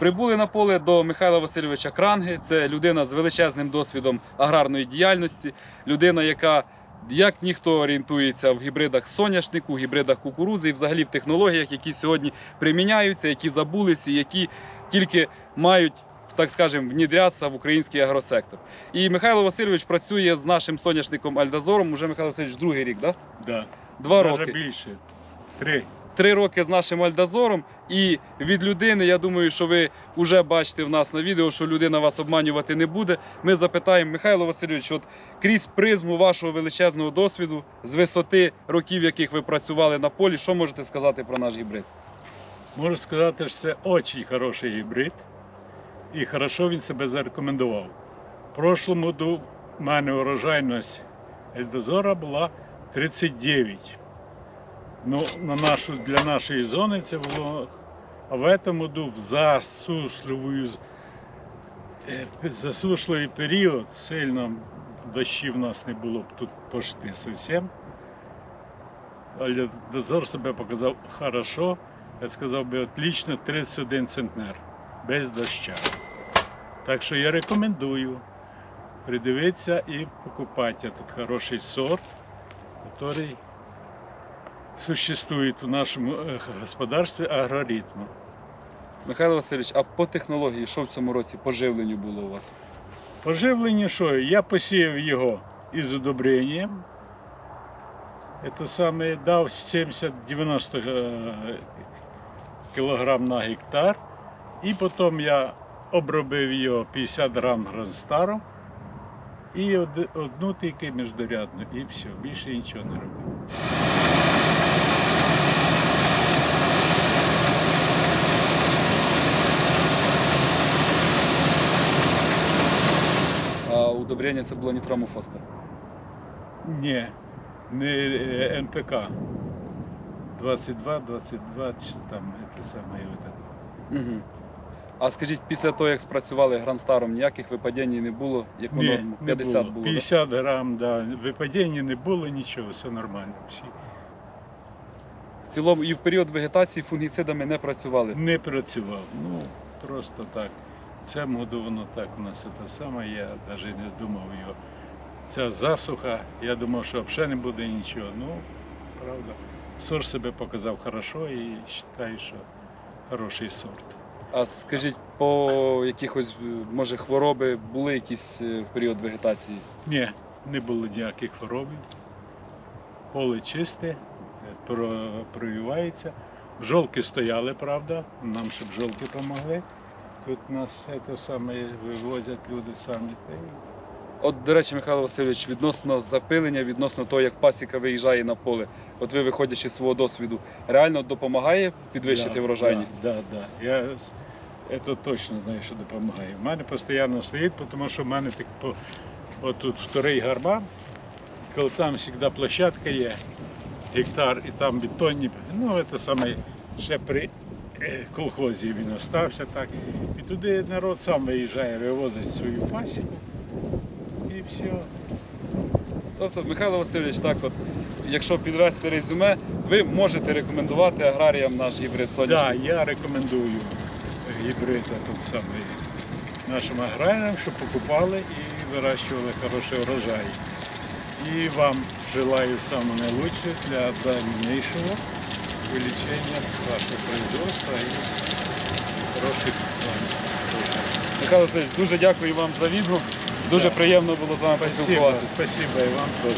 Прибули на поле до Михайла Васильовича Кранги. Це людина з величезним досвідом аграрної діяльності, людина, яка як ніхто орієнтується в гібридах соняшнику, гібридах кукурузи і взагалі в технологіях, які сьогодні приміняються, які забулися, які тільки мають. Так скажемо, внідрятися в український агросектор. І Михайло Васильович працює з нашим соняшником Альдазором. Уже Михайло Васильович другий рік, да? Да. Два Даже роки. більше. Три. Три роки з нашим Альдазором. І від людини, я думаю, що ви вже бачите в нас на відео, що людина вас обманювати не буде. Ми запитаємо, Михайло Васильович, от крізь призму вашого величезного досвіду, з висоти років, яких ви працювали на полі, що можете сказати про наш гібрид? Можу сказати, що це дуже хороший гібрид. І хорошо він себе зарекомендував. В прошлому году в мене урожайність Ельдозора була 39. Ну, на нашу, для нашої зони це було. В цьому году в засушливу, е, засушливий період сильно дощів в нас не було б тут почти зовсім. Але дозор себе показав хорошо. Я сказав би отлично 31 центнер без доща. Так що я рекомендую придивитися і покупати тут хороший сорт, який существує у нашому е, господарстві агроритму. Михайло Васильович, а по технології, що в цьому році по живленню було у вас? Поживлення що? Я посіяв його із удобренням. Це саме дав 70-90 е, кг на гектар. І потім я обробив його 50 грам гранстаром і одну тільки міждорядну. І все, більше нічого не робив. А удобрення це було нітромофоска. Ні, не е, НПК. 22, 22, чи там це саме. Угу. А скажіть, після того, як спрацювали гранстаром, ніяких випадінь не було, як Ні, не 50 було. було. да? 50 грам, да. випадіння не було, нічого, все нормально. Всі. В цілому і в період вегетації фунгіцидами не працювали. Не працював. Ну, просто так. Цьому воно так у нас це саме, я навіть не думав його. Ця засуха, я думав, що взагалі не буде нічого. Ну, правда, сорт себе показав хорошо і вважаю, що хороший сорт. А скажіть, по якихось, може, хвороби були якісь е, в період вегетації? Ні, не було ніяких хвороб. Поле чисте, е, провівається. Бжолки стояли, правда, нам ще бжолки допомогли. Тут нас це саме вивозять люди самі. От, до речі, Михайло Васильович, відносно запилення, відносно того, як пасіка виїжджає на поле, от ви, виходячи з свого досвіду, реально допомагає підвищити Да, врожайність? Да, да, да. Я це точно знаю, що допомагає. У мене постійно стоїть, тому що в мене так по, отут вторий гарба, коли там завжди площадка є, гектар і там бетонні. Ну, це саме ще при колхозі він остався так. І туди народ сам виїжджає, вивозить свою пасіку. І все. Тобто, Михайло Васильович, так от, якщо підвести резюме, ви можете рекомендувати аграріям наш гібрид Так, соняшник. я рекомендую гібрид тут самий нашим аграріям, щоб покупали і вирощували хороший урожай. І вам желаю самого найкращого для дальнейшего увеличения вашего производства и хороших вам. Михайло Васильович, дуже дякую вам за відгук. Дуже Да. приємно було з вами поспілкуватися. спасибо і вам тоже.